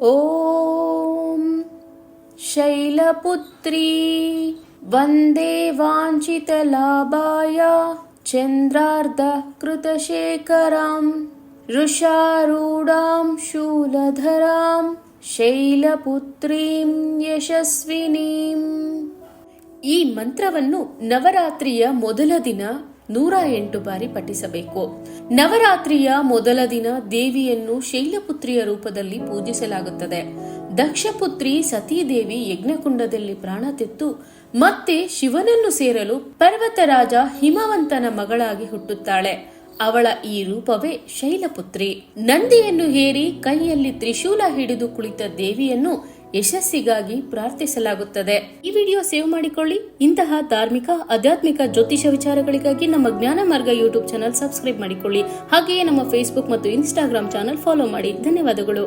ॐ शैलपुत्री वन्दे वाञ्छितलाभाय चन्द्रार्धकृतशेखरां वृषारूढां शूलधरां शैलपुत्रीं ಯಶಸ್ವಿನೀಂ ಈ ಮಂತ್ರವನ್ನು ನವರಾತ್ರಿಯ ಮೊದಲ ದಿನ ನೂರ ಎಂಟು ಬಾರಿ ಪಠಿಸಬೇಕು. ನವರಾತ್ರಿಯ ಮೊದಲ ದಿನ ದೇವಿಯನ್ನು ಶೈಲಪುತ್ರಿಯ ರೂಪದಲ್ಲಿ ಪೂಜಿಸಲಾಗುತ್ತದೆ. ದಕ್ಷಪುತ್ರಿ ಸತೀದೇವಿ ಯಜ್ಞಕುಂಡದಲ್ಲಿ ಪ್ರಾಣ ತೆತ್ತು ಮತ್ತೆ ಶಿವನನ್ನು ಸೇರಲು ಪರ್ವತರಾಜ ಹಿಮವಂತನ ಮಗಳಾಗಿ ಹುಟ್ಟುತ್ತಾಳೆ. ಅವಳ ಈ ರೂಪವೇ ಶೈಲಪುತ್ರಿ. ನಂದಿಯನ್ನು ಹೇರಿ ಕೈಯಲ್ಲಿ ತ್ರಿಶೂಲ ಹಿಡಿದು ಕುಳಿತ ದೇವಿಯನ್ನು ಯಶಸ್ಸಿಗಾಗಿ ಪ್ರಾರ್ಥಿಸಲಾಗುತ್ತದೆ. ಈ ವಿಡಿಯೋ ಸೇವ್ ಮಾಡಿಕೊಳ್ಳಿ. ಇಂತಹ ಧಾರ್ಮಿಕ, ಆಧ್ಯಾತ್ಮಿಕ ಜ್ಯೋತಿಷ ವಿಚಾರಗಳಿಗಾಗಿ ನಮ್ಮ ಜ್ಞಾನ ಮಾರ್ಗ ಯೂಟ್ಯೂಬ್ ಚಾನಲ್ ಸಬ್ಸ್ಕ್ರೈಬ್ ಮಾಡಿಕೊಳ್ಳಿ. ಹಾಗೆಯೇ ನಮ್ಮ ಫೇಸ್ಬುಕ್ ಮತ್ತು ಇನ್ಸ್ಟಾಗ್ರಾಮ್ ಚಾನಲ್ ಫಾಲೋ ಮಾಡಿ. ಧನ್ಯವಾದಗಳು.